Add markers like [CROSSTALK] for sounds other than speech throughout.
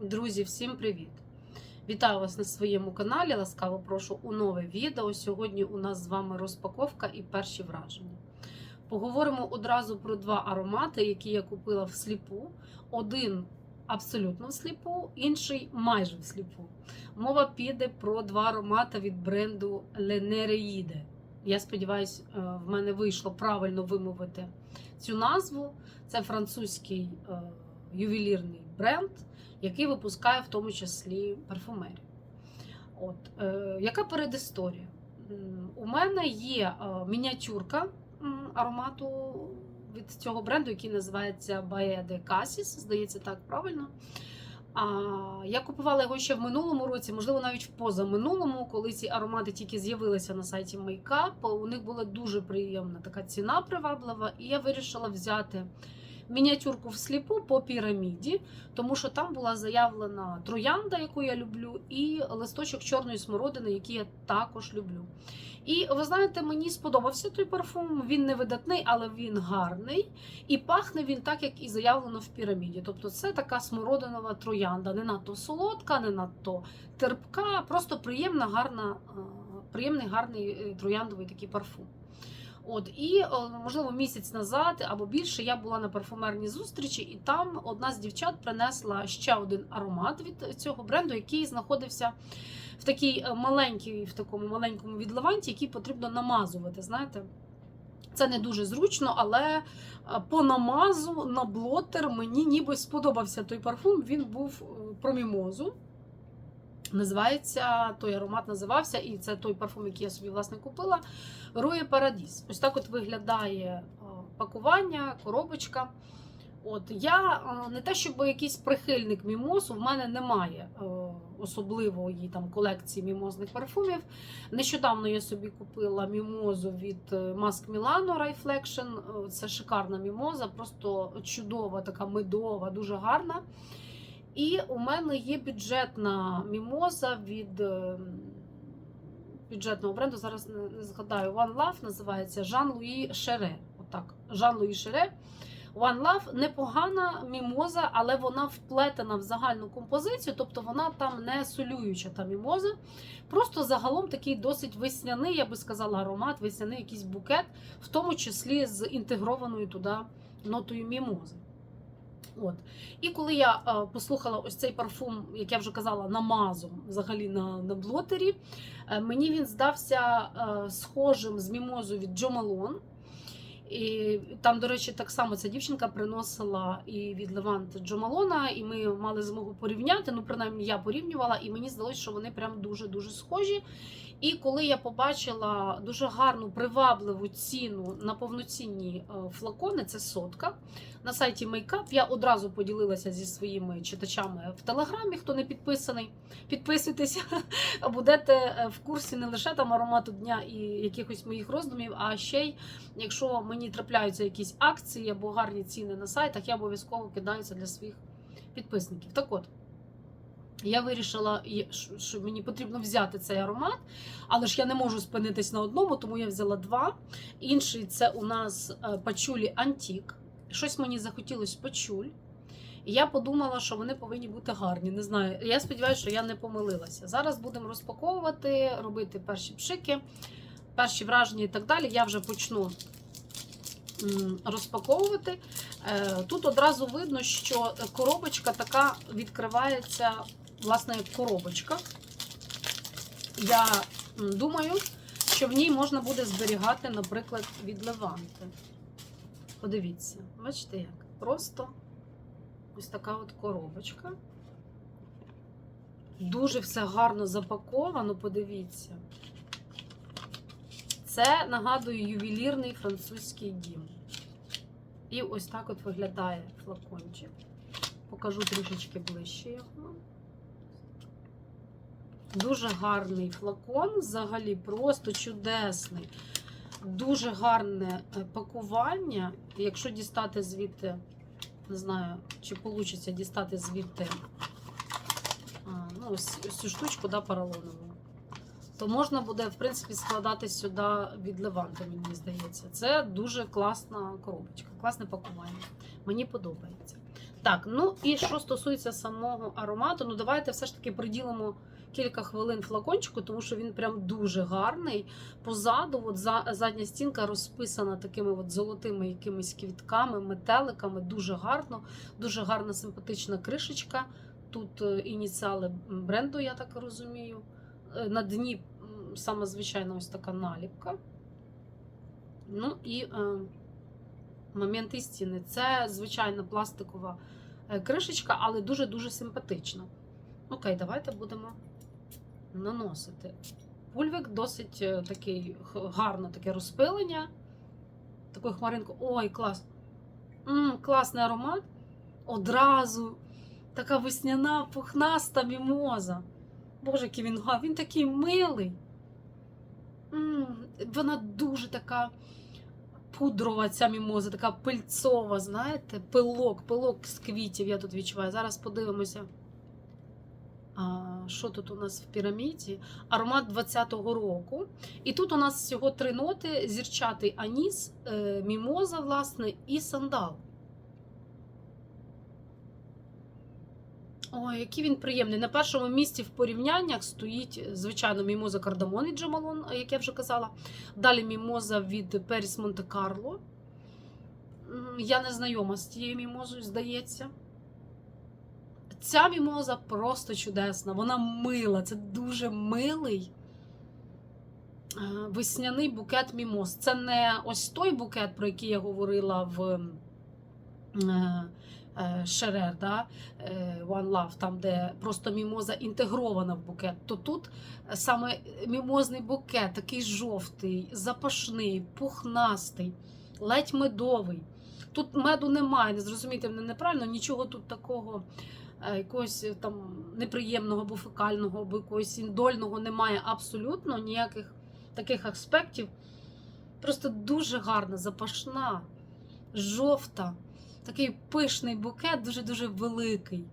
Друзі, всім привіт! Вітаю вас на своєму каналі. Ласкаво прошу у нове відео. Сьогодні у нас з вами розпаковка і перші враження. Поговоримо одразу про два аромати, які я купила всліпу. Один абсолютно всліпу, інший майже всліпу. Мова піде про два аромати від бренду Ленереїде. Я сподіваюся, в мене вийшло правильно вимовити цю назву. Це французький е, ювелірний бренд, який випускає в тому числі парфумерію. От, е, яка передісторія? У мене є е, мініатюрка аромату від цього бренду, який називається Bae de Cassis, здається, так правильно. А, я купувала його ще в минулому році, можливо, навіть в позаминулому, коли ці аромати тільки з'явилися на сайті Makeup. У них була дуже приємна така ціна приваблива, і я вирішила взяти мініатюрку всліпу по піраміді, тому що там була заявлена троянда, яку я люблю, і листочок чорної смородини, який я також люблю. І ви знаєте, мені сподобався той парфум. Він не видатний, але він гарний. І пахне він так, як і заявлено в піраміді. Тобто це така смородинова троянда, не надто солодка, не надто терпка, просто приємна, гарна, е, приємний, гарний е, трояндовий такий парфум. От і е, можливо місяць назад або більше я була на парфумерній зустрічі, і там одна з дівчат принесла ще один аромат від цього бренду, який знаходився в такій е, маленькій, в такому маленькому відливанті, який потрібно намазувати. Знаєте, це не дуже зручно, але е, по намазу на блотер мені ніби сподобався той парфум. Він був про мімозу. Називається той аромат називався, і це той парфум, який я собі власне купила. Рує Парадіс. Ось так от виглядає е, пакування, коробочка. От я е, не те, щоб якийсь прихильник мімозу, в мене немає е, особливої там колекції мімозних парфумів. Нещодавно я собі купила мімозу від Маск Milano Reflection. Це шикарна мімоза, просто чудова, така медова, дуже гарна. І у мене є бюджетна мімоза від е, бюджетного бренду. Зараз не, згадаю. One Love називається Жан-Луї Шере. Отак. Жан-Луї Шере. One Love непогана мімоза, але вона вплетена в загальну композицію, тобто вона там не солююча та мімоза. Просто загалом такий досить весняний, я би сказала, аромат, весняний якийсь букет, в тому числі з інтегрованою туди нотою мімози. От. І коли я е, послухала ось цей парфум, як я вже казала, намазом взагалі на, на блотері, е, мені він здався е, схожим з мімозою від Джо Малон. І там, до речі, так само ця дівчинка приносила і від Левант Джо Малона, і ми мали змогу порівняти. Ну, принаймні, я порівнювала, і мені здалося, що вони прям дуже-дуже схожі. І коли я побачила дуже гарну привабливу ціну на повноцінні е, флакони, це сотка на сайті Makeup, я одразу поділилася зі своїми читачами в телеграмі. Хто не підписаний, підписуйтеся, [LAUGHS] будете е, в курсі не лише там аромату дня і якихось моїх роздумів, а ще й якщо мені трапляються якісь акції або гарні ціни на сайтах, я обов'язково кидаю це для своїх підписників. Так от. Я вирішила, що- мені потрібно взяти цей аромат, але ж я не можу спинитись на одному, тому я взяла два. Інший це у нас е, пачулі Антік. Щось мені захотілося пачуль. І я подумала, що вони повинні бути гарні. Не знаю. Я сподіваюся, що я не помилилася. Зараз будемо розпаковувати, робити перші пшики, перші враження і так далі. Я вже почну розпаковувати. Е, Тут одразу видно, що коробочка така відкривається, власне, коробочка. Я думаю, що в ній можна буде зберігати, наприклад, від леванти. Подивіться, бачите як? Просто ось така от коробочка. Дуже все гарно запаковано, подивіться. Це нагадує ювелірний французький дім. І ось так от виглядає флакончик. Покажу трішечки ближче його. Дуже гарний флакон, взагалі просто чудесний. Дуже гарне е, пакування. Якщо дістати звідти, не знаю, чи вийде дістати звідти ну, ось, цю штучку да, поролонову, то можна буде, в принципі, складати сюди від Леванти, мені здається. Це дуже класна коробочка, класне пакування. Мені подобається. Так, ну і що стосується самого аромату, ну давайте все ж таки приділимо кілька хвилин флакончику, тому що він прям дуже гарний. Позаду, от задня стінка розписана такими от золотими якимись квітками, метеликами. Дуже гарно, дуже гарна симпатична кришечка. Тут е, ініціали бренду, я так розумію. Е, На дні саме звичайна ось така наліпка. Ну і е, момент істини. Це звичайна пластикова е, кришечка, але дуже-дуже симпатична. Окей, давайте будемо наносити. Пульвик досить е, такий гарно таке розпилення. Такої хмаринку. Ой, клас. м класний аромат. Одразу така весняна пухнаста мімоза. Боже, який він га- він такий милий. м вона дуже така пудрова ця мімоза, така пильцова, знаєте, пилок, пилок з квітів я тут відчуваю. Зараз подивимося. Що тут у нас в піраміді? Аромат 20-го року. І тут у нас всього три ноти: зірчатий аніс, е, мімоза, власне, і сандал. Ой, який він приємний. На першому місці в порівняннях стоїть, звичайно, мімоза кардамон від Джамалон, як я вже казала. Далі мімоза від Періс Монте Карло. Я не знайома з тією мімозою, здається. Ця мімоза просто чудесна. Вона мила. Це дуже милий е, весняний букет мімоз. Це не ось той букет, про який я говорила в е, е, Шерер, да? One Love, там, де просто мімоза інтегрована в букет. То тут саме мімозний букет, такий жовтий, запашний, пухнастий, ледь медовий. Тут меду немає, не зрозумійте мене неправильно, нічого тут такого якогось е, там неприємного або фекального, або якогось індольного немає абсолютно ніяких таких аспектів. Просто дуже гарна, запашна, жовта, такий пишний букет, дуже-дуже великий.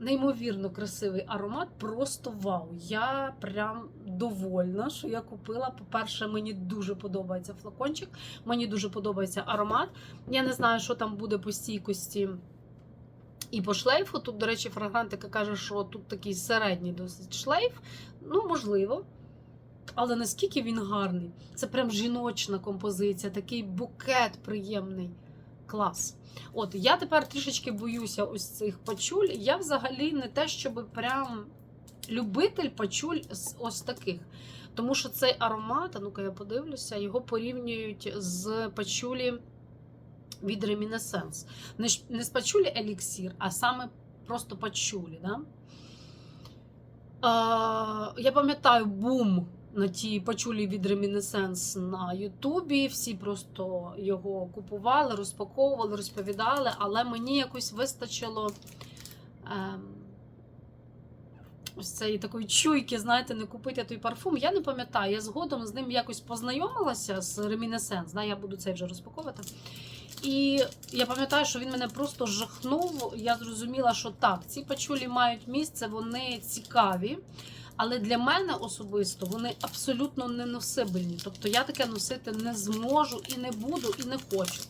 Неймовірно красивий аромат, просто вау. Я прям довольна, що я купила. По-перше, мені дуже подобається флакончик, мені дуже подобається аромат. Я не знаю, що там буде по стійкості і по шлейфу. Тут, до речі, фрагрантика каже, що тут такий середній досить шлейф. Ну, можливо. Але наскільки він гарний. Це прям жіночна композиція, такий букет приємний. Клас. От я тепер трішечки боюся ось цих пачуль. Я взагалі не те, щоб прям любитель пачуль з ось таких. Тому що цей аромат, ну-ка я подивлюся, його порівнюють з пачулі від Reminiscence. Не, не з пачулі еліксір, а саме просто пачулі. Да? Е, я пам'ятаю бум на тій пачулі від Reminiscence на Ютубі. Всі просто його купували, розпаковували, розповідали, але мені якось вистачило. Ем, Ось цієї такої чуйки, знаєте, не купити той парфум. Я не пам'ятаю, я згодом з ним якось познайомилася з Reminiscence, да, я буду цей вже розпаковувати. І я пам'ятаю, що він мене просто жахнув. Я зрозуміла, що так, ці пачулі мають місце, вони цікаві. Але для мене особисто вони абсолютно неносибельні. Тобто я таке носити не зможу і не буду, і не хочу.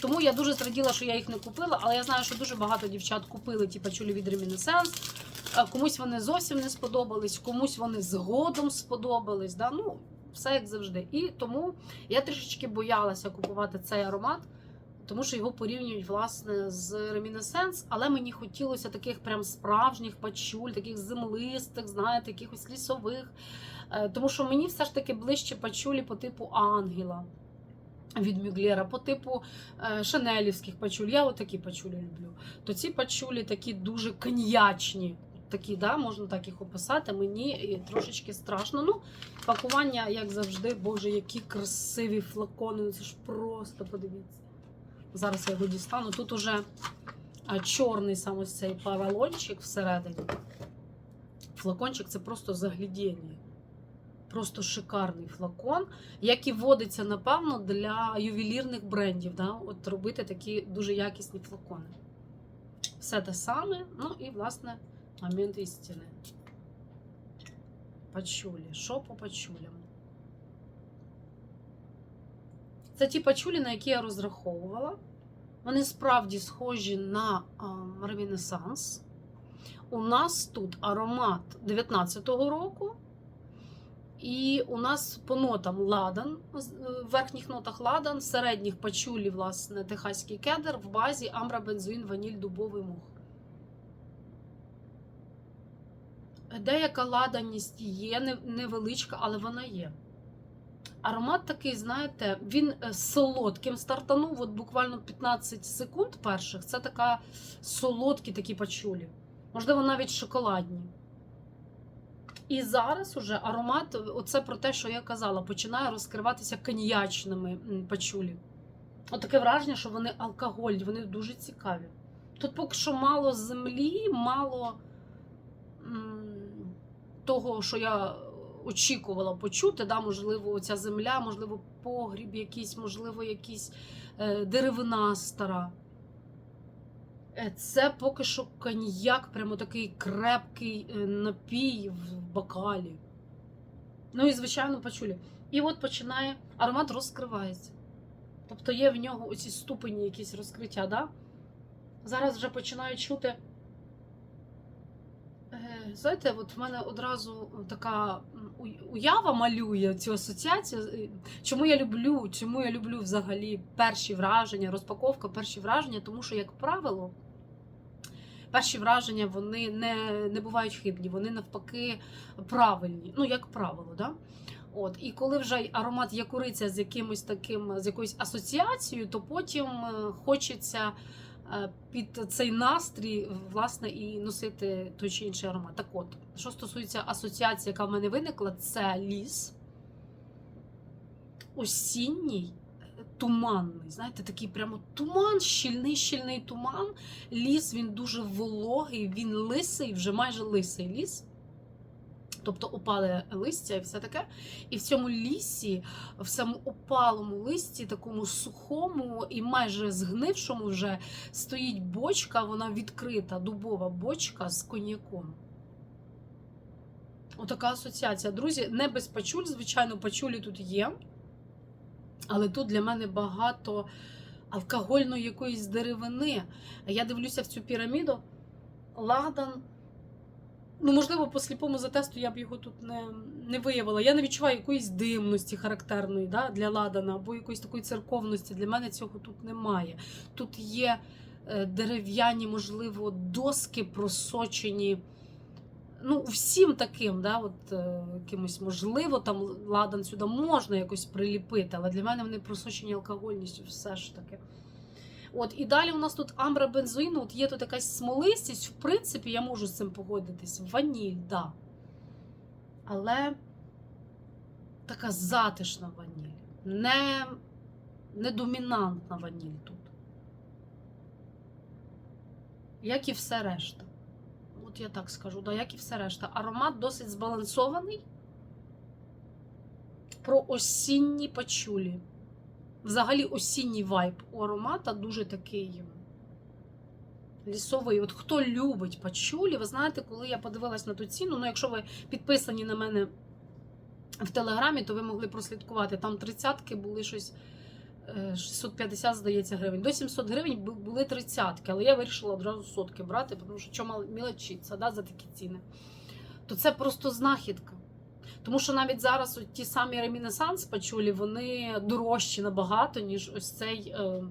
Тому я дуже зраділа, що я їх не купила, але я знаю, що дуже багато дівчат купили ті пачулі від Reminiscence. Е, Комусь вони зовсім не сподобались, комусь вони згодом сподобались. Да? Ну, все як завжди. І тому я трішечки боялася купувати цей аромат, тому що його порівнюють власне з Reminiscence, але мені хотілося таких прям справжніх пачуль, таких землистих, знаєте, якихось лісових. Е, Тому що мені все ж таки ближче пачулі по типу ангела. Від Мюглера, по типу е, шанелівських пачуль. Я отакі пачулі люблю. То ці пачулі такі дуже коньячні. Такі, да, можна так їх описати. Мені і трошечки страшно. Ну, пакування, як завжди, боже, які красиві флакони. Ну, Це ж просто подивіться. Зараз я його дістану. Тут уже чорний сам ось цей паралончик всередині. Флакончик це просто заглядіння. Просто шикарний флакон, як і вводиться, напевно, для ювелірних брендів. Да? От робити такі дуже якісні флакони. Все те саме. Ну і, власне, момент істини. Пачулі. Що по пачулям? Це ті пачулі, на які я розраховувала. Вони справді схожі на а, ремінесанс. У нас тут аромат 19-го року. І у нас по нотам ладан, е, в верхніх нотах ладан, середніх пачулі, власне, техаський кедр, в базі амбра, бензоїн, ваніль, дубовий мох. Деяка ладаність є, невеличка, але вона є. Аромат такий, знаєте, він е, солодким стартанув, от буквально 15 секунд перших. Це така солодкі такі пачулі. Можливо, навіть шоколадні. І зараз уже аромат, оце про те, що я казала, починає розкриватися коньячними пачулі. От таке враження, що вони алкогольні, вони дуже цікаві. Тут поки що мало землі, мало того, що я очікувала почути. Да? Можливо, ця земля, можливо, погріб якийсь, можливо, якийсь е, деревина стара. Е, Це поки що коньяк, прямо такий крепкий е, напій в бокалі. Ну і, звичайно, пачулі. І от починає аромат розкривається. Тобто є в нього оці ступені якісь розкриття. Да? Зараз вже починаю чути. Е, Знаєте, от в мене одразу така уява малює цю асоціацію. Е, Чому я люблю, чому я люблю взагалі перші враження, розпаковка, перші враження, тому що, як правило, перші враження вони не, не бувають хибні, вони навпаки правильні. Ну, як правило, да? От, і коли вже аромат якуриться з якимось таким, з якоюсь асоціацією, то потім е, хочеться під цей настрій власне і носити той чи інший аромат. Так от, що стосується асоціації, яка в мене виникла, це ліс осінній. е, Туманний, знаєте, такий прямо туман, щільний, щільний туман. Ліс він дуже вологий, він лисий, вже майже лисий ліс. Тобто опале листя і все таке. І в цьому лісі, в цьому опалому листі, такому сухому і майже згнившому вже стоїть бочка, вона відкрита, дубова бочка з коньяком. Отака асоціація. Друзі, не без пачуль, звичайно, пачулі тут є. Але тут для мене багато алкогольної якоїсь деревини. Я дивлюся в цю піраміду. Ладан. Ну, можливо, по сліпому затесту я б його тут не, не виявила. Я не відчуваю якоїсь димності характерної да, для ладана або якоїсь такої церковності. Для мене цього тут немає. Тут є е, дерев'яні, можливо, доски просочені. Ну, всім таким, да, от, е, якимось, можливо, там ладан сюди можна якось приліпити, але для мене вони просочені алкогольністю все ж таки. От, і далі у нас тут амбра бензоїну, от є тут якась смолистість, в принципі, я можу з цим погодитись. Ваніль, да. Але така затишна ваніль. Не, не домінантна ваніль тут. Як і все решта. От я так скажу, да, як і все решта. Аромат досить збалансований. Про осінні пачулі. Взагалі осінній вайб у аромата дуже такий лісовий. От хто любить пачулі, ви знаєте, коли я подивилась на ту ціну, ну якщо ви підписані на мене в Телеграмі, то ви могли прослідкувати. Там тридцятки були щось е, 650, здається, гривень. До 700 гривень були тридцятки, але я вирішила одразу сотки брати, тому що чому мілочиться да, за такі ціни. То це просто знахідка. Тому що навіть зараз ті самі ремінесанс пачулі, вони дорожчі набагато, ніж ось цей е,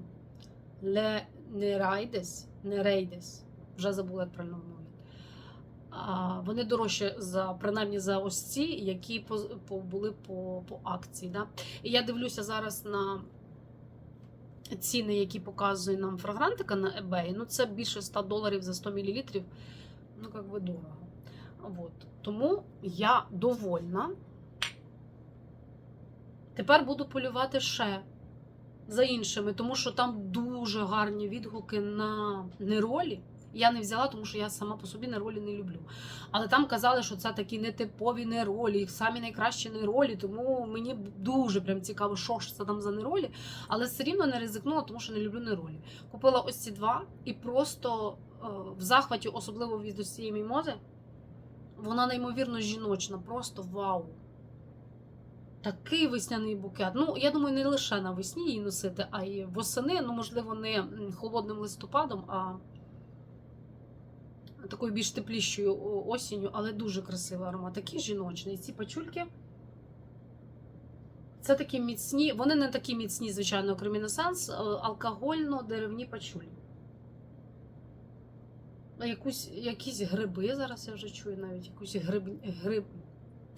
Нерайдес, Нерейдес. Вже забула, як правильно мовити. Вони дорожчі за принаймні за ось ці, які по, по, були по, по акції. Да? І я дивлюся зараз на ціни, які показує нам фрагрантика на eBay. Ну, це більше 100 доларів за 100 мл. Ну, як би дорого. Вот. Тому я довольна. Тепер буду полювати ще за іншими, тому що там дуже гарні відгуки на неролі. Я не взяла, тому що я сама по собі неролі не люблю. Але там казали, що це такі нетипові неролі, їх самі найкращі неролі, тому мені дуже прям цікаво, що ж це там за неролі. Але все рівно не ризикнула, тому що не люблю неролі. Купила ось ці два і просто е, в захваті, особливо від ось цієї мімози, вона неймовірно жіночна, просто вау. Такий весняний букет. Ну, я думаю, не лише навесні її носити, а й восени. Ну, можливо, не холодним листопадом, а такою більш теплішою осінню, але дуже красивий аромат. Такий жіночний. Ці пачульки. Це такі міцні, вони не такі міцні, звичайно, як Ремінесанс, алкогольно-деревні пачулі. А Якусь, якісь гриби зараз я вже чую навіть якусь гриб, гриб,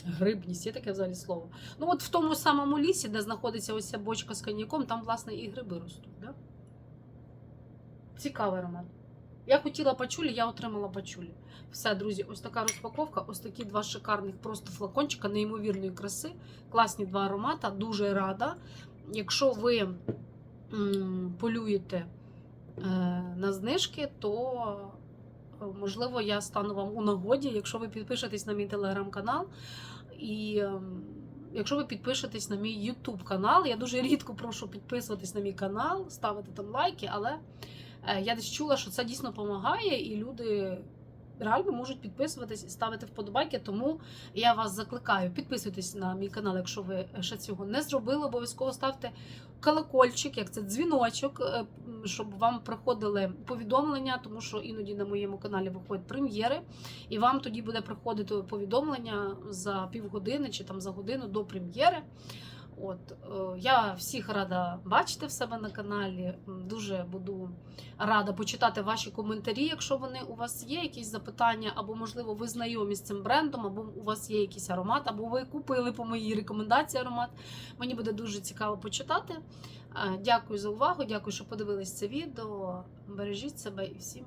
грибність, є таке взагалі слово. Ну, от в тому самому лісі, де знаходиться ось ця бочка з коньяком, там, власне, і гриби ростуть. Да? Цікавий аромат. Я хотіла пачулі, я отримала пачулі. Все, друзі, ось така розпаковка, ось такі два шикарних просто флакончика неймовірної краси. Класні два аромата, дуже рада. Якщо ви м, полюєте е, на знижки, то можливо я стану вам у нагоді, якщо ви підпишетесь на мій телеграм-канал. І ем, якщо ви підпишетесь на мій Ютуб канал, я дуже рідко прошу підписуватись на мій канал, ставити там лайки, але е, я десь чула, що це дійсно допомагає, і люди реально можуть підписуватись і ставити вподобайки. Тому я вас закликаю, підписуйтесь на мій канал, якщо ви ще цього не зробили. Обов'язково ставте колокольчик, як це дзвіночок, е, щоб вам приходили повідомлення, тому що іноді на моєму каналі виходять прем'єри, і вам тоді буде приходити повідомлення за півгодини чи там за годину до прем'єри. От е, я всіх рада бачити в себе на каналі. Дуже буду рада почитати ваші коментарі, якщо вони у вас є, якісь запитання, або можливо ви знайомі з цим брендом, або у вас є якийсь аромат, або ви купили по моїй рекомендації аромат. Мені буде дуже цікаво почитати. Е, Дякую за увагу, дякую, що подивились це відео. Бережіть себе і всім.